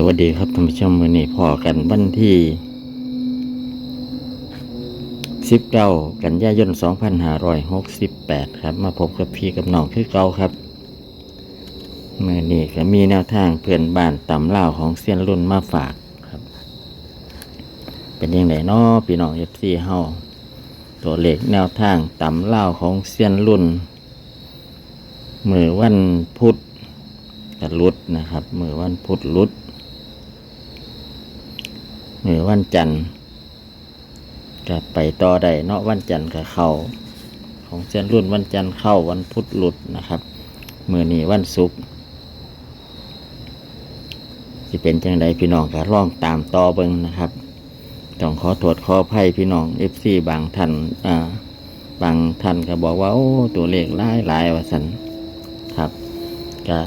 สวัสดีครับท่านผู้ชมวันนี้พอกันวันที่สิบเก้ากันยายนสองพันห้าร้อยหกสิบแปดครับ มาพบกับพี่กับน้องคือเก่าครับเมื่อนี้ก็มีแนวทางเพื่อนบ้านตำเล่าของเซียนรุ่นมาฝากครับ เป็นยังไงนาะพี่น้องเอฟซีเฮาตัวเลขแนวทางตำเล่าของเซียนรุ่นมือวันพุธกับรุดนะครับมือวันพุธรุด มือวันจันทร์ก็ไปต่อได้เนาะวันจันทร์กับเข้าของเส้นรุ่นวันจันทร์เข้าวันพุธหลุดนะครับมือนี้วันศุกร์สิเป็นจังใดพี่น้องก็ร่องตามต่อเบิงนะครับต้องขอโทษขออภัยพี่น้องเอฟซีบางท่านอ่าบางท่านก็บอกว่าโอ้ตัวเลขหลายหลายว่าสันครับก็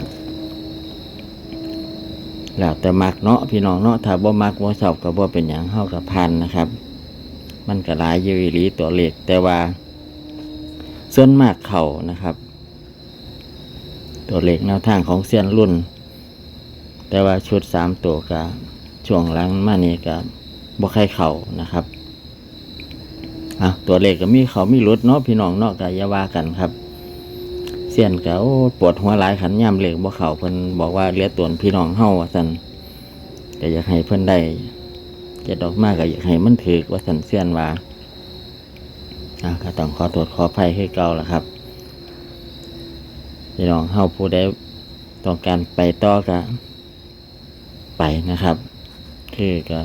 แล้วแต่มักเนาะพี่น้องเนาะถ้าบ่มักบ่ชอบก็บ่เป็นหยังเฮากับพันนะครับ มันก็หลายอยู่อีหลีตัวเลขแต่ว่า ส่วนมากเขานะครับ ตัวเลขแนวทางของเซียนรุ่น แต่ว่าชุดสามตัวก็ช่วงหลังมานี่ก็บ่ใครเขานะครับอะตัวเลขก็มีเขามีหลุดเนาะพี่น้องเนาะก็อย่าว่ากันครับ เสียนก็ปวดหัวหลายขันย่ำเหล็กบ่เข่าเพิ่นบอกว่าเหลือตวนพี่น้องเฮาว่าซั่นก็อยากให้เพิ่นได้เจ็ดดอกมากก็อยากให้มันถือว่าสันเสียนว่าอะก็ต้องขอโทษขอภัยให้เก่าละครับพี่น้องเฮาผู้ใดต้องการไปต่อก็ไปนะครับ คือก็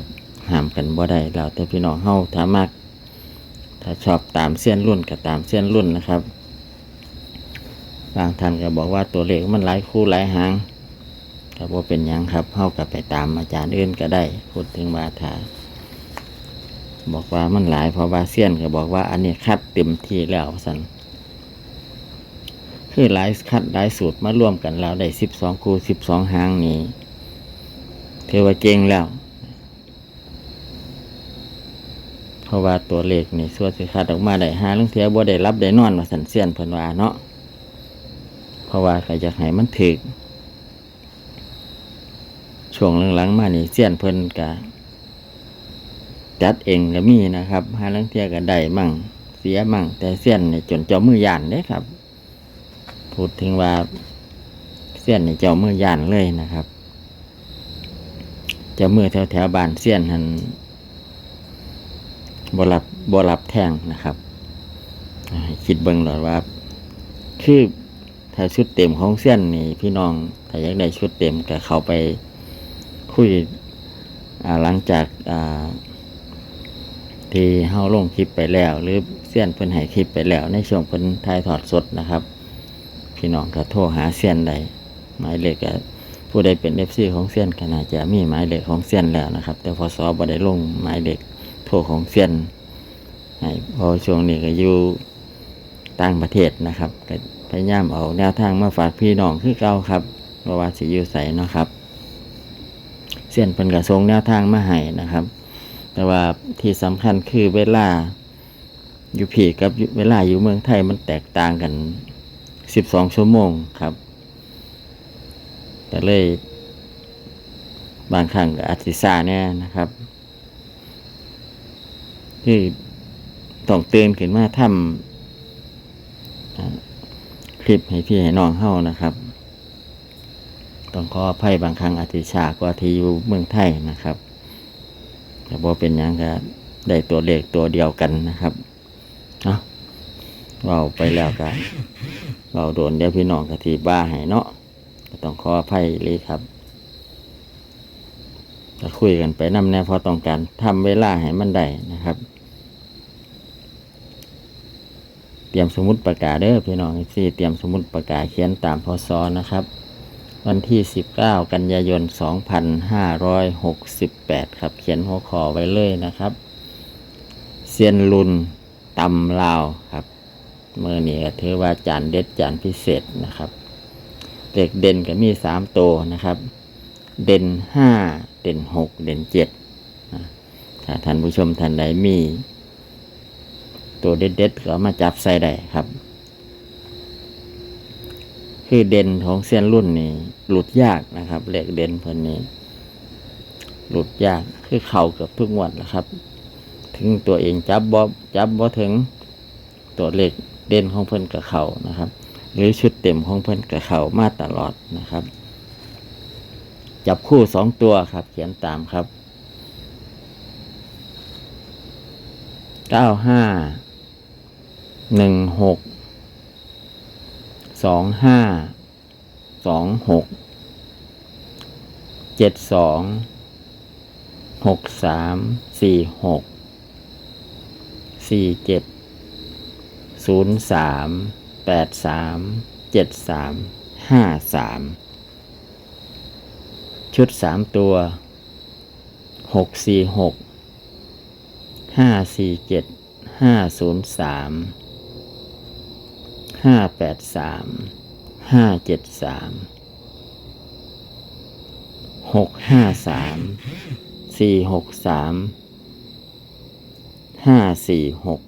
ห้ามกันบ่ได้แล้วแต่พี่น้องเฮาถ้ามักถ้าชอบตามเส้นรุ่นก็ตามเส้นรุ่นนะครับ บางท่านก็บอกว่าตัวเลขมันหลายคู่หลายหางก็บ่เป็นยังครับเฮากับไปตามอาจารย์อื่นก็ได้ พูดถึงว่าถาบอกว่ามันหลายเพราะว่าเซียนก็บอกว่า อันนี้คัดเต็มที่แล้วสันคือหลายคัดหลายสูตรมาร่วมกันแล้วได้สิบสองคู่สิบสองหางนี้ถือว่าเก่งแล้ว เพราะว่าตัวเลขนี่ส่วนสิคัดออกมาได้หาเรื่องเทียบ่ได้รับได้นอนว่าสันเซียนเพิ่นว่าเนาะ เพราะว่าใครจะให้มันถึกช่วงหลังๆมานี่เสี้ยนเพิ่นกะจัดเองก็มีนะครับหาลังเทียก็ได้มั่ง เสียมั่ง แต่เสี้ยนเนี่ยจนเจ้ามือยานเด้ครับ พูดถึงว่าเสี้ยนเนี่ยเจ้ามือยานเลยนะครับ เจ้ามือแถวแถวบานเสี้ยนหันบรับ บรับแทงนะครับ คิดเบิ่งหน่อยว่า คือ ถ้าชุดเต็มของเส้นนี่พี่น้องถ้าอยากได้ชุดเต็มก็เข้าไปคุยหลังจากาที่เฮาลงคลิปไปแล้ว หรือเส้นเพิ่นให้คลิปไปแล้ว ในช่วงเพิ่นถ่ายทอดสดนะครับ พี่น้องก็โทรหาเส้นใดหมายเลขก็ผู้ใดเป็น FC ของเส้นก็น่าจะมีหมายเลขของเส้นแล้วนะครับ แต่พอสอบ่ได้ลงหมายเลขโทรของเส้นให้พอช่วงนี้ก็อยู่ต่างประเทศนะครับก็ พยายามเอาแนวทางมาฝากพี่น้องคือเก่าครับเพราะว่าสิอยู่ใสเนาะครับ เส้นเป็นกระทรงแนวทางมาให้นะครับ แต่ว่าที่สำคัญคือเวลาอยู่ผีกับเวลาอยู่เมืองไทยมันแตกต่างกันสิบสองชั่วโมงครับ แต่เลยบางครั้งก็อาจสิซาแน่นะครับคือต้องเตื่นขึ้นมาทำ คลิปให้พี่ให้น้องเฮานะครับ ต้องขออภัยบางครั้งอาจจะช้ากว่าที่อยู่เมืองไทยนะครับแต่พอเป็นยังก็ได้ตัวเลขตัวเดียวกันนะครับเนาะเว่าไปแล้วก็เราโดนเดี๋ยวพี่น้องกะทีบ้าให้เนาะต้องขออภัยเลยครับจะคุยกันไปนำแน่พราะต้องการทำเวลาให้มันได้นะครับ เต รียมสมุดประกาศเด้อพี่น้องที่เตรียมสมุดประกาศเขียนตามพศนะครับ วันที่ 19 กันยายน 2568 ครับ เขียนหัวข้อไว้เลยนะครับเซียนลุนตำลาวครับเมื่อนี้ก็ถือว่าจานเด็ดจานพิเศษนะครับเด็กเด่นก็มี3ตัวนะครับ เด่น5เด่น6เด่น7นะถ้าท่านผู้ชมท่านใดมี ตัวเด็ดๆก็เอามาจับใส่ได้ครับ คือเด่นของเส้นรุ่นนี่หลุดยากนะครับเหล็กเด่นเพิ่นนี้ หลุดยากคือเข่าเกือบทุกงวดแหละครับ ถึงตัวเองจับบ่จับบ่ถึงตัวเหลขเด่นของเพิ่นกับเข่านะครับ หรือชุดเต็มของเพิ่นกับเข่ามาตลอดนะครับ จับคู่สองตัวครับ เขียนตามครับเก้าห้า หนึ่งหกสองห้าสองหกเจ็ดสองหกสามสี่หกสี่เจ็ดศูนย์สามแปดสามเจ็ดสามห้าสามชุดสามตัวหกสี่หกห้าสี่เจ็ดห้าศูนย์สาม ห้าแปดสามห้าเจ็ดสามหกห้าสามสี่หกสามห้าสี่หก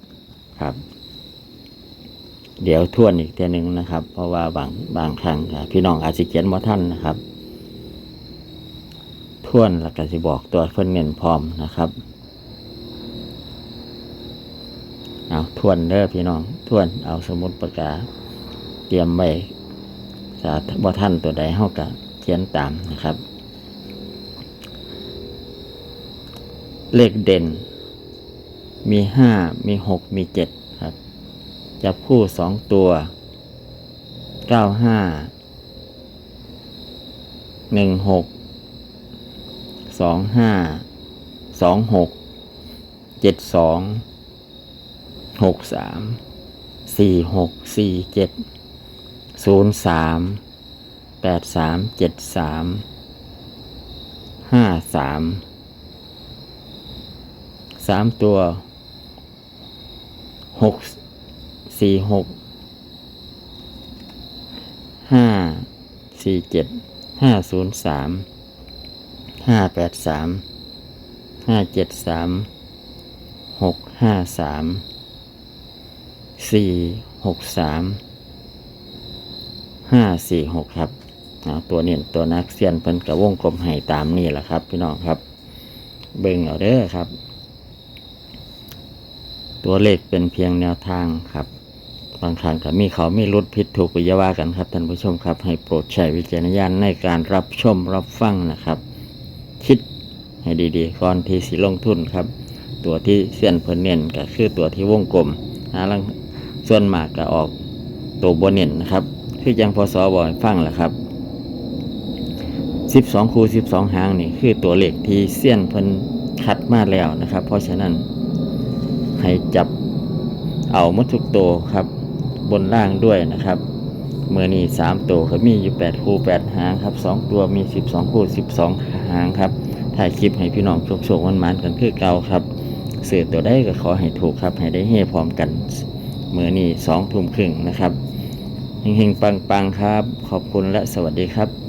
ครับ เดี๋ยวทวนอีกเทีหนึ่งนะครับ เพราะว่าบางบางครั้งพี่น้องอาจจะเขียนว่าท่านนะครับ ทวนแล้วก็สิบอกตัวเพิ่นเน้นพร้อมนะครับ เอาทวนเด้อพี่น้องทวนเอาสมุดปากกา เตรียมไว้จะบ่ท่านตัวใดเฮาก็เขียนตามนะครับ เลขเด่น มีห้ามีหกมีเจ็ดครับ จับคู่สองตัวเก้าห้าหนึ่งหกสองห้าสองหกเจ็ดสอง หกสามสี่หกสี่เจ็ดศูนย์สามแปดสามเจ็ดสามห้าสามสามตัวหกสี่หกห้าสี่เจ็ดห้าศูนย์สามห้าแปดสามห้าเจ็ดสามหกห้าสาม สี่หกสามห้าสี่หกครับเอาตัวเนียนตัวนักเซียนเพิ่นกับวงกลมให้ตามนี่แหละครับ พี่น้องครับ เบิ่งเอาเด้อครับ ตัวเลขเป็นเพียงแนวทางครับ บางครั้งก็มีเขามีรุดผิดถูกปิยาวากันครับท่านผู้ชมครับ ให้โปรดใช้วิจารณญาณในการรับชมรับฟังนะครับ คิดให้ดีๆก่อนที่สิลงทุนครับ ตัวที่เสียนเพิ่นเน้นก็คือตัวที่วงกลมหาลัง ส่วนมากก็ออกตัวบนเน้นนะครับ คือยังพอสอบอฟังแหละครับ 12 คู12 หางนี่คือตัวเลขที่เสี้ยนเพิ่นคัดมาแล้วนะครับ เพราะฉะนั้นให้จับเอามดทุกตัวครับ บนล่างด้วยนะครับเมื่อนี้สามตัวก็มีอยู่แปดคู่แปดหางครับสองตัวมีสิบสองคู่สิบสองหางครับถ่ายคลิปให้พี่น้องโชคๆมันมันกันคือเก่าครับเสือตัวได้ก็ขอให้ถูกครับ ให้ได้เฮพร้อมกัน มื่อนี่สองทุ่มครึ่งนะครับเฮงๆปังๆครับ ขอบคุณและสวัสดีครับ